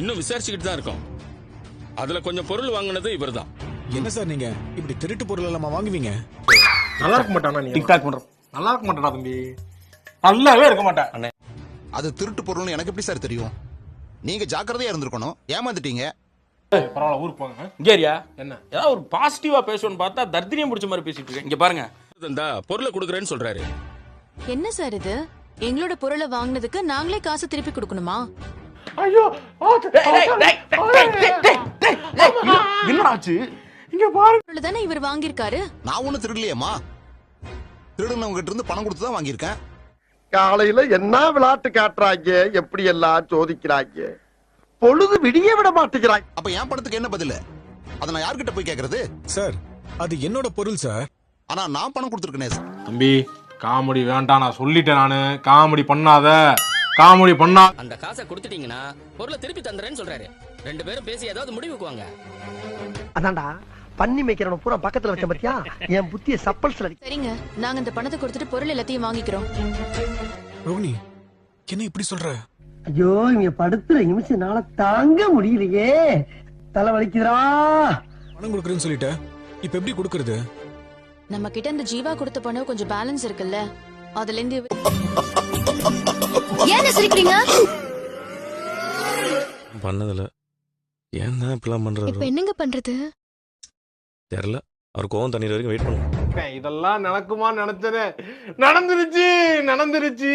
இன்னும் விசாரிச்சுக்கிட்டு தான் இருக்கோம். அதுல கொஞ்சம் பொருள் வாங்கினது இவர்தான். என்ன சார் நீங்க? இப்படி திருட்டு பொருள் எல்லாமா வாங்குவீங்க? நல்லா இருக்க மாட்டானா நீ? டிக்டாக் நல்லா இருக்க மாட்டாடா தம்பி? நல்லாவே இருக்க மாட்டேன் அது திருட்டு பொருள்னு எனக்கு எப்படி சார் தெரியும்? நீங்க ஜாக்கிரதையா இருந்திருக்கணும். ஏமாந்துட்டீங்க. பரவாயில்ல ஊருக்கு போங்க. இங்கேரியா என்ன? ஏதாவது ஒரு பாசிட்டிவா பேசுவோன்னு பார்த்தா தர்தினியம் பிடிச்ச மாதிரி பேசிட்டு இருக்கேன். இங்க பாருங்க. தந்தா பொருளை கொடுக்குறேன்னு சொல்றாரு. என்ன சார் இது? எங்களோட பொருளை வாங்குனதுக்கு நாங்களே காசு திருப்பி கொடுக்கணுமா? ஐயோ என்னடா ஆச்சு? இங்க பாரு. பொருள் தானே இவர் வாங்கியிருக்காரு? நான் ஒண்ணும் திருடலையேம்மா. திருடுனவங்க கிட்ட இருந்து பணம் கொடுத்து தான் வாங்கியிருக்கேன். காலையில என்ன விளையாட்டு காட்டுறாங்க எப்படி எல்லாம் சோதிக்கிறாங்க பொழுது விடிய விட மாட்டேங்கிறாங்க அப்ப என் பணத்துக்கு என்ன பதில்? அதை நான் யார்கிட்ட போய் கேக்குறது? சார் அது என்னோட பொருள் சார். ஆனா நான் பணம் கொடுத்துருக்கேனே சார். தம்பி காமெடி வேண்டாம் நான் சொல்லிட்டேன் நானு. காமெடி பண்ணாத. காமெடி பண்ணா அந்த காசை கொடுத்துட்டீங்கன்னா பொருளை திருப்பி தந்துறேன்னு சொல்றாரு. ரெண்டு பேரும் பேசி ஏதாவது முடிவுக்கு வாங்க. அதான்டா பண்ணி மேய்க்கிறவன பூரா பக்கத்துல வச்ச பத்தியா? என் புத்திய சப்பல்ஸ்ல அடி சரிங்க நாங்க இந்த பணத்தை கொடுத்துட்டு பொருள் எல்லாத்தையும் வாங்கிக்கிறோம். ரோகிணி என்ன இப்படி சொல்ற? ஐயோ இவங்க படுத்துற நிமிஷம்னால தாங்க முடியலையே. தலை வலிக்குதுடா. பணம் கொடுக்குறேன்னு சொல்லிட்ட. இப்ப எப்படி கொடுக்கறது? நம்ம கிட்ட இந்த ஜீவா கொடுத்த பணம் கொஞ்சம் பேலன்ஸ் இருக்குல்ல. அதுல இருந்து சிரிக்கிறீங்க பண்ணதில்ல. ஏன் தான் இப்படிலாம் பண்றாரு என்னங்க பண்றது? தெரியல. அவர் கோவம் தண்ணீர் வரைக்கும் வெயிட் பண்ணுவோம் இதெல்லாம் நடக்குமா நினைச்சனே. நடந்துருச்சு நடந்துருச்சு.